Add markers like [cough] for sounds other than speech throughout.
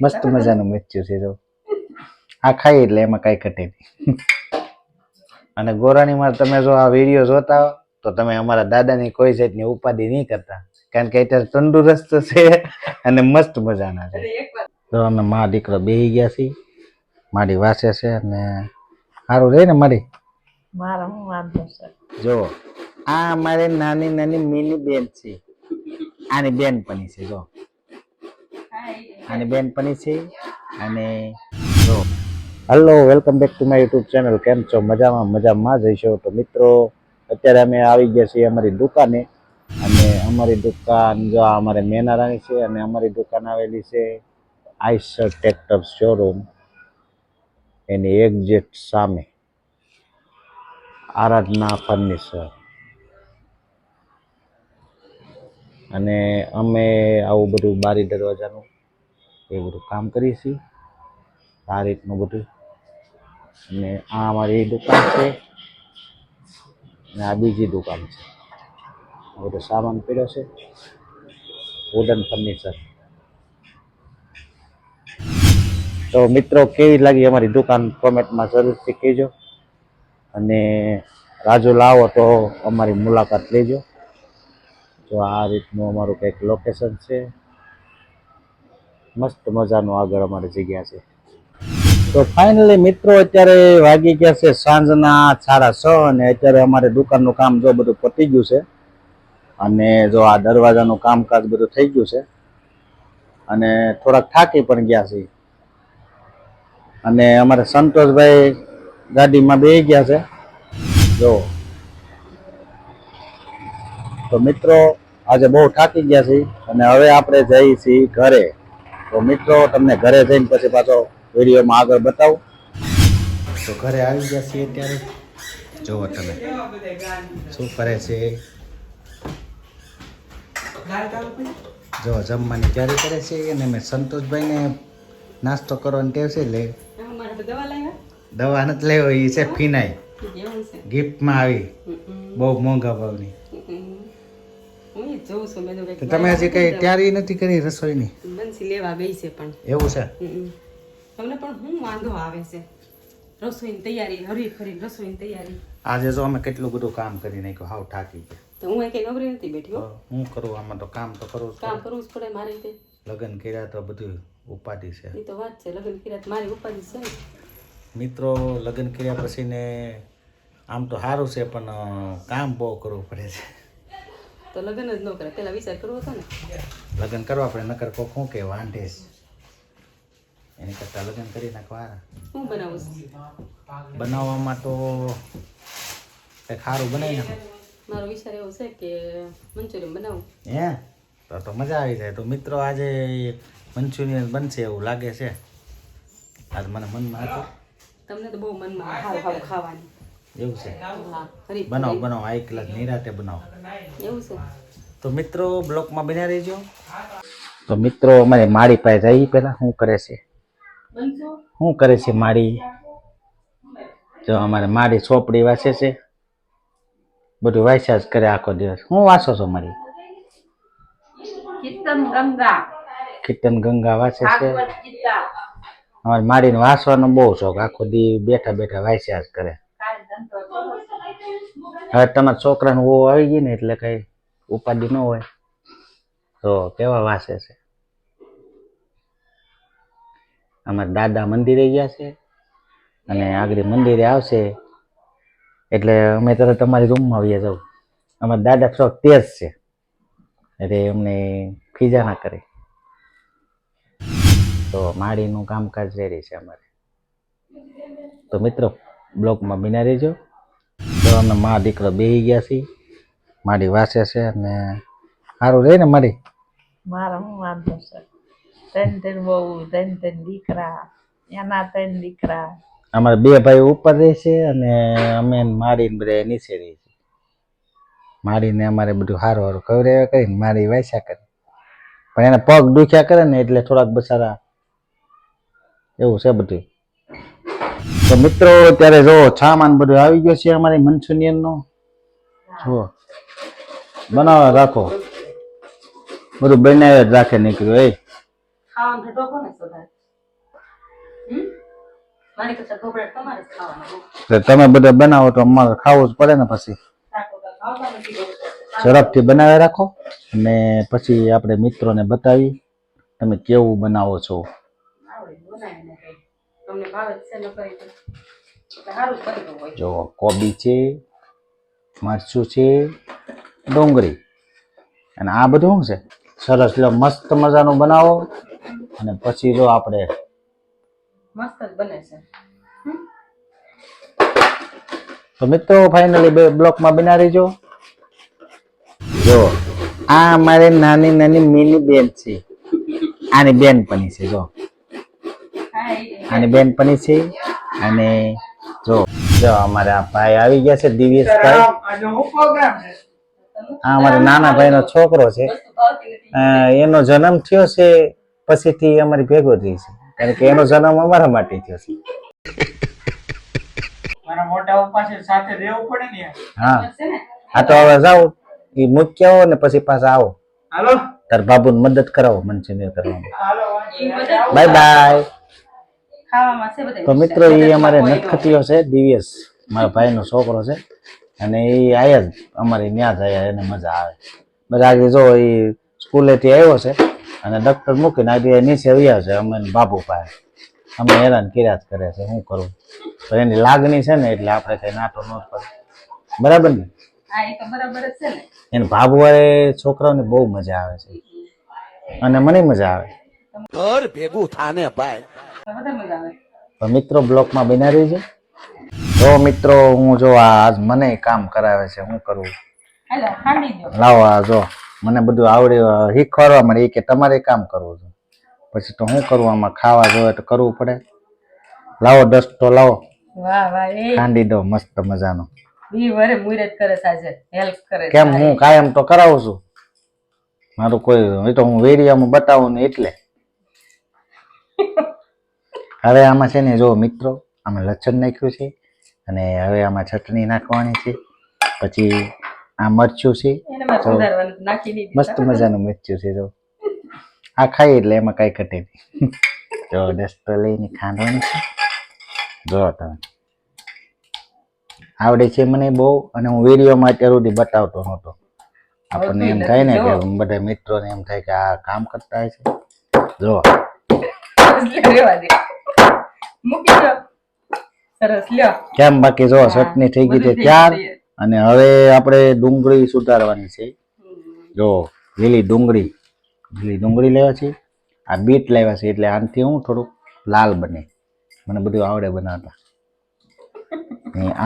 મસ્ત મજાનું મચ્યું છે જો. આ ખાઈ એટલે એમાં કઈ ઘટે નહીં. અને ગોરાણીમાં તમે જો આ વીડિયો જોતા હો તો તમે અમારા દાદાની કોઈ જાતની ઉપાધિ નહીં કરતા. કારણ કે અત્યારે તંદુરસ્ત છે અને મસ્ત મજાના છે. તો અમે મા દીકરો બેહી ગયા છીએ. મારી વાસે છે અને સારું રહે ને મારી? મારા હું વાંધો છે? જો આ અમારે નાની નાની મિની બેન છે. આની બેન પણ છે જો. આની બેનપણી છે. અને hello welcome back to my YouTube channel કેમ છો? મજામાં મજામાં જઈશો તો મિત્રો, અત્યારે અમે આવી ગયા છીએ અમારી દુકાને. અને અમારી દુકાન જો અમારે મેનારાની છે અને અમારી દુકાન આવેલી છે આઈસર ટ્રેક્ટર શોરૂમ એની એક્ઝેક્ટ સામે. આરાધના ફર્નિચર અને અમે આવું બધું બારી દરવાજાનું એ બધું કામ કરીએ છીએ. આ રીતનું બધું. અને આ અમારી દુકાન છે. અને આ બીજી દુકાન છે. બધો સામાન પડ્યો છે. વુડન ફર્નિચર તો મિત્રો, કેવી લાગી અમારી દુકાન? કોમેન્ટમાં જરૂરથી કહેજો. અને રાજુ લાવો તો અમારી મુલાકાત લેજો. તો આ રીતનું અમારું કંઈક લોકેશન છે મસ્ત મજાનું આગળ અમારી જગ્યા છે. તો ફાઇનલી મિત્રો અત્યારે વાગી ગયા છે સાંજના સાડા છ અને અત્યારે અમારે દુકાનનું કામ જો બધું પતી ગયું છે અને જો આ દરવાજાનું કામકાજ બધું થઈ ગયું છે અને થોડાક થાકી પણ ગયા છે. અને અમારે સંતોષભાઈ ગાડીમાં બે ગયા છે. જો. તો મિત્રો આજે બહુ થાકી ગયા છે અને હવે આપણે જઈએ છીએ ઘરે. તો મિત્રો તમને ઘરે જઈને પછી પાછો વિડીયોમાં આગળ બતાવું. તો ઘરે આવી ગયા છીએ ત્યારે જુઓ તમે શું કરે છે જો જમવાની તૈયારી કરે છે અને મેં સંતોષભાઈને નાસ્તો કરવાની ટેવ છે લે દવા નથી લેવો એ છે ફિનાઈ. ગિફ્ટમાં આવી. બહુ મોંઘા ભાવની. હું ઈ જોઉં છું મેં તમે હજી કઈ તૈયારી નથી કરી રસોઈની? બંસી લેવા ગઈ છે પણ. એવું છે? તમને પણ હું વાંધો આવે છે? રસોઈની તૈયારી હરી ફરી રસોઈની તૈયારી. આજે જો અમે કેટલું બધું કામ કરી નાખ્યું હાવ થાકી ગયા. તો હું કઈ નવરી નથી બેઠી હો. કરું આમાં તો કામ તો કરું જ કામ કરવું જ પડે મારે રીતે. લગ્ન કર્યા તો બધું ઉપાધિ છે. એ તો વાત છે લગ્ન કર્યા તો મારી ઉપાધિ છે મિત્રો લગ્ન કર્યા પછી ને આમ તો સારું છે પણ કામ બહુ કરવું પડે છે. તો લગ્ન જ ન કરે. પેલા વિચાર કરવો હતો ને? લગ્ન કરવા આપણે નકર કોક શું કે વાંઢે એની કરતાં લગ્ન કરી નાખવા શું હું બનાવું બનાવવામાં તો કંઈક સારું બનાવી નાખો મારો વિચાર એવો છે કે મંચુરિયન બનાવું. હે? તો તો મજા આવી જાય. તો મિત્રો આજે મંચુરિયન બનશે એવું લાગે છે. આજ મને મનમાં હતું. તમને તો બહુ મનમાં હાવ હાવ ખાવાની. એવું છે. બનાવો બનાવો. આ એક કલાક નિરાતે બનાવો. એવું છે. તો મિત્રો બ્લોકમાં બન્યા રહેજો. તો મિત્રો અમારે માળી પાસે જઈ પહેલા શું કરે છે? શું કરે છે માળી જો અમારે માળી ચોપડી વાસે છે. બધું વાંચ્યા જ કરે આખો દિવસ. હું વાંચો છો મારી? કીર્તન ગંગા. કીર્તન ગંગા વાંચે છે. અમારે માળીને વાંચવાનો બહુ શોખ. આખો દી બેઠા બેઠા વાંચ્યા જ કરો. હવે તમારા છોકરાનું વો આવી ગઈ ને એટલે કઈ ઉપાધિ ન હોય. તો કેવા વાસે છે? અમારા દાદા મંદિરે ગયા છે અને આગળ મંદિરે આવશે. એટલે અમે તરત તમારી રૂમમાં આવીએ જાઉં. અમારા દાદા થોડોક તેજ છે. એટલે અમને ખીજા ના કરે. તો માળીનું કામકાજ રેડી છે અમારે. તો મિત્રો, બ્લોકમાં બિના રહેજો. તો અમે મા દીકરો બેહી ગયા છીએ મારી વાસે છે અને સારું રહે ને મારી? મારા હું વાંધો છે? ત્રણ ત્રણ બહુ ત્રણ ત્રણ દીકરા એના ત્રણ દીકરા. અમારે બે ભાઈ ઉપર રહે છે અને અમે મારીને બધા નીચે રહે છે. મારીને અમારે બધું સારું સારું ખવડાવ્યા કરીને મારી વાસ્યા કરે. પણ એને પગ દુખ્યા કરે ને એટલે થોડાક બસારા એવું છે બધું. તો મિત્રો અત્યારે જો સામાન બધું આવી ગયો છે અમારી મંચુરિયન નો જુઓ. બનાવવા રાખો. બધું બનાવી જ રાખે નીકળ્યું એ. જ તમે બધા બનાવો તો અમારે ખાવું જ પડે ને પછી. ઝડપથી બનાવી રાખો. અને પછી આપણે મિત્રોને બતાવી તમે કેવું બનાવો છો. તમને ભાવે છે ન કરી તો. સારું કરી હોય. જો કોબી છે મરચું છે ડુંગળી. અને આ બધું શું છે? સરસ લો મસ્ત મજાનું બનાવો. અને પછી જો આપણે મસ્ત જ બને છે. તો મિત્રો ફાઇનલી બે બ્લોકમાં બના રહીજો. જો આ અમારી નાની નાની મિની બેન છે. આની બેન પણ છે જો. હા બેન પણ બેનપણી છે. અને જો જો અમારે આ ભાઈ આવી ગયા છે દિવ્યેશભાઈ આ અમારા નાના ભાઈનો છોકરો છે. એનો જન્મ થયો છે પછીથી અમારી ભેગો થઈ છે. કારણ કે એનો જન્મ અમારા માટે થયો છે. મારા મોટા પપ્પા સાથે રહેવું પડે ને યાર. હા. આ તો હવે જાઓ. એ મૂકી આવો ને પછી પાછા આવો. હાલો. તાર બાબુને મદદ કરાવો ઈ બધા બાય બાય. ખાવામાં છે બધા તો મિત્રો એ અમારે નટખટીયો છે દિવ્યસ મારા ભાઈનો છોકરો છે અને એ આયા જ અમારી ન્યા જ આયા એને મજા આવે. બધા આજે જો એ સ્કૂલેથી આવ્યો છે અને ડૉક્ટર મૂકીને આજે નીચે આવ્યા છે અમે બાપુ બાબુ પાસે. અમે હેરાન કર્યા જ કરે છે શું કરું? તો એની લાગણી છે ને એટલે આપણે કઈ નાટો ન પડે બરાબર ને? હા એ તો બરાબર ને. એને બાબુ વાળે છોકરાઓને બહુ મજા આવે છે. અને મને મજા આવે. ઘર ભેગું થાને ભાઈ. તો તો મિત્રો બ્લોકમાં બના છે જો મિત્રો હું જો આજ મને કામ કરાવે છે હું દો. લાવો આ જો મને બધું આવડે શીખવાડવા મળે એ કે તમારે કામ કરવું છે. પછી તો શું કરવું આમાં ખાવા જોઈએ તો કરવું પડે. લાવો ડસ્ટો લાવો. વાહ એ ખાંડી દો મસ્ત મજાનો. કરે કરે કેમ હું કાયમ તો કરાવું છું? મારું કોઈ એ તો હું વેરિયામાં બતાવું ને એટલે. [laughs] હવે આમાં છે ને જો મિત્રો આમાં લસણ નાખ્યું છે અને હવે આમાં ચટણી નાખવાની છે. પછી આ મરચું છે. મસ્ત મજાનું મરચું છે જો. આ ખાઈ એટલે એમાં કઈ ઘટે નહીં. જો ડસ્ટો લઈને ખાંડવાની છે. જો તમે. આવડે છે મને બહુ અને હું વિડીયોમાં અત્યાર સુધી બતાવતો નહોતો. આપણને એમ થાય ને કે બધા મિત્રોને એમ થાય કે આ કામ કરતા હોય છે. જો. મૂકી દો. સરસ લ્યો. કેમ બાકી જો ચટણી થઈ ગઈ છે ત્યાર અને હવે આપણે ડુંગળી સુધારવાની છે. જો લીલી ડુંગળી લીલી ડુંગળી લેવા છે. આ બીટ લાવ્યા છે એટલે આનાથી હું થોડુંક લાલ બને. મને બધું આવડે બનાવતા.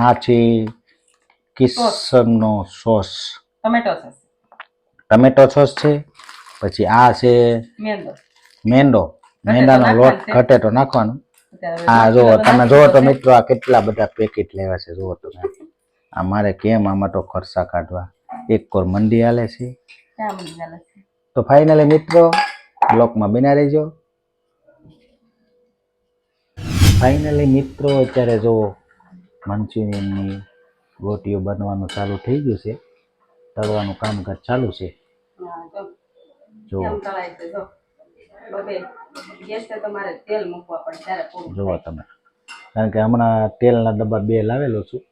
આ છે કિસનનો sauce. Tomato sauce. Tomato sauce છે પછી આ છે મેંદો. મેંદો. મેંદાનો લોટ ઘટે તો નાખવાનો. આ જો તમે જો તો મિત્રો આ કેટલા બધા પેકેટ લેવા છે જુઓ તમે. આ મારે કેમ આમાં તો ખર્ચા કાઢવા? એક કોર મંડી હાલે છે. તો ફાઇનલી મિત્રો બ્લોકમાં બિના રહેજો. ફાઇનલી મિત્રો અત્યારે જો મંચુરિયનની ગોટીઓ બનવાનું ચાલુ થઈ ગયું છે. તળવાનું કામકાજ ચાલુ હા જો. જો છે જો? બબે ગેસ તો તમારે તેલ મૂકવા પડે ત્યારે પૂરું જુઓ તમે. કારણ કે હમણાં તેલના ડબ્બા બે લાવેલો છું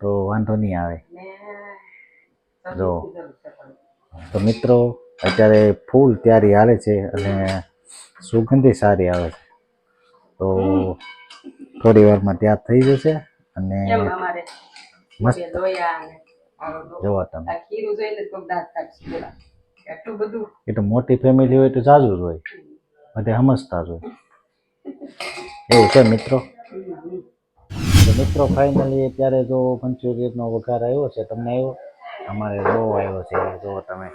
તો વાંધો નહીં આવે. જો. તો મિત્રો અત્યારે ફૂલ તૈયારી હાલે છે અને સુગંધી સારી આવે છે. તો થોડી વારમાં તૈયાર થઈ જશે અને મસ્ત. જુઓ તમે. ખીરું જોઈને કોક દાંત કાઢશે. બોલા. એટલું બધું. એ તો મોટી ફેમિલી હોય તો જાજુ જ હોય. બધે સમજતા જ હોય. એવું છે મિત્રો? મિત્રો ફાઇનલી અત્યારે જો મંચુરિયનનો વઘાર આવ્યો છે તમને આવ્યો? અમારે બહુ આવ્યો છે જો તમે.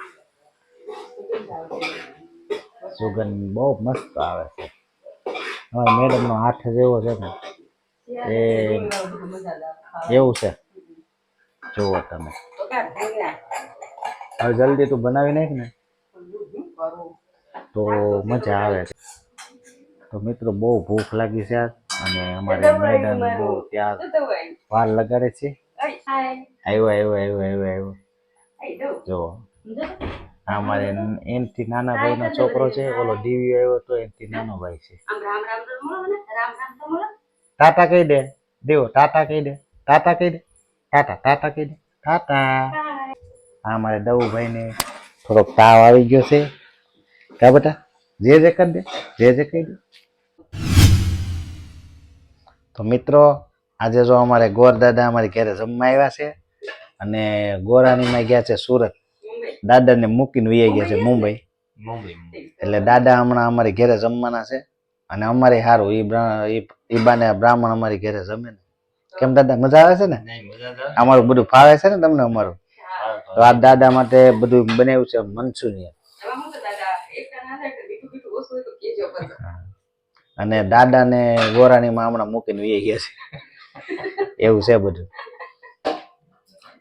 સુગંધ બહુ મસ્ત આવે છે. અમારા મેડમનો હાથ જ એવો છે ને. એ એવું છે. જુઓ તમે. હવે જલ્દી તું બનાવી નાખ ને. તો મજા આવે છે. તો મિત્રો બહુ ભૂખ લાગી છે અને અમારે મેડમ બહુ ત્યાં? વાર લગાડે છે. આવ્યો આવ્યો આવ્યો આવ્યો આવ્યો જો. અમારે એનથી નાના ભાઈનો છોકરો છે ઓલો ડીવી આવ્યો તો એનથી નાનો ભાઈ છે. ને. ટાટા કહી દે. દેવો ટાટા કહી દે. ટાટા કહી દે. ટાટા ટાટા કહી દે. ટાટા. હા મારે દવુભાઈને થોડોક તાવ આવી ગયો છે. કા બેટા? જે જે કરી દે જે જે કહી દે. તો મિત્રો આજે જો અમારે ગોર દાદા અમારી ઘરે જમવા આવ્યા છે અને ગોરાણીમાં ગયા છે સુરત. દાદાને મૂકીને વહી ગયા છે મુંબઈ. એટલે દાદા હમણાં અમારી ઘરે જમવાના છે અને અમારે સારું એ બ્રા- ઈ ઈ બાને બ્રાહ્મણ અમારી ઘરે જમે ને. કેમ દાદા મજા આવે છે ને? અમારું બધું ફાવે છે ને તમને અમારું? તો આ દાદા માટે બધું બનાવ્યું છે પણ અને દાદાને ગોરાણીમાં હમણાં મૂકીને વી ગયા છે. એવું છે બધું.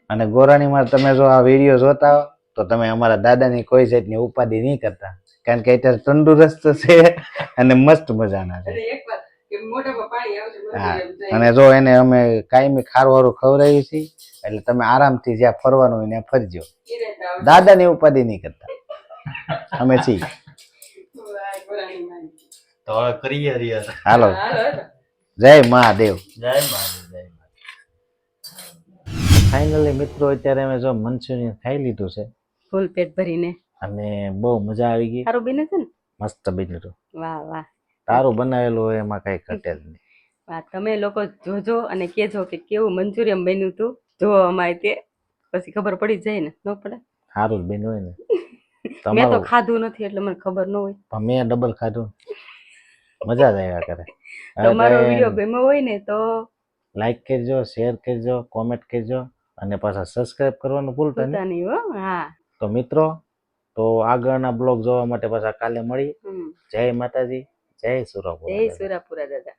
અને ગોરાણીમાં તમે જો આ વીડિયો જોતા હો તો તમે અમારા દાદાની કોઈ જાતની ઉપાધિ નહીં કરતા. કારણ કે અત્યારે તંદુરસ્ત છે અને મસ્ત મજાના છે. અને જો એને અમે કાયમી ખારવાળું ખવડાવીએ છીએ એટલે તમે આરામથી જ્યાં ફરવાનું હોય ત્યાં ફરજો. દાદાની ઉપાધિ નહીં કરતા. અમે છીએ. તો કરીએ હાલો. જય મહાદેવ. જય મહાદેવ ફાઇનલી મિત્રો અત્યારે અમે જો મંચુરિયન ખાઈ લીધું છે. ફૂલ પેટ ભરીને. અને બહુ મજા આવી ગઈ. સારું બને છે ને? મસ્ત બન્યું વાહ વાહ. તારું બનાવેલું હોય એમાં કઈ ઘટે જ નહીં. તમે લોકો જોજો અને કેજો કે કેવું મંચુરિયમ બન્યું હતું જો અમારે તે. પછી ખબર પડી જાય ને ન પડે? સારું જ બન્યું હોય ને. [laughs] મેં તો ખાધું નથી એટલે મને ખબર ન હોય. પણ મેં ડબલ ખાધું. મજા જ આવ્યા કરે. [laughs] તમારો વીડિયો ગમ્યો હોય ને તો લાઈક કરજો શેર કરજો કોમેન્ટ કરજો અને પાછા સબસ્ક્રાઇબ કરવાનું ભૂલતા નહીં. હો હા. તો મિત્રો તો આગળના બ્લોગ જોવા માટે પાછા કાલે મળી. જય માતાજી. જય સુરાપુરા જય સુરાપુરા દાદા.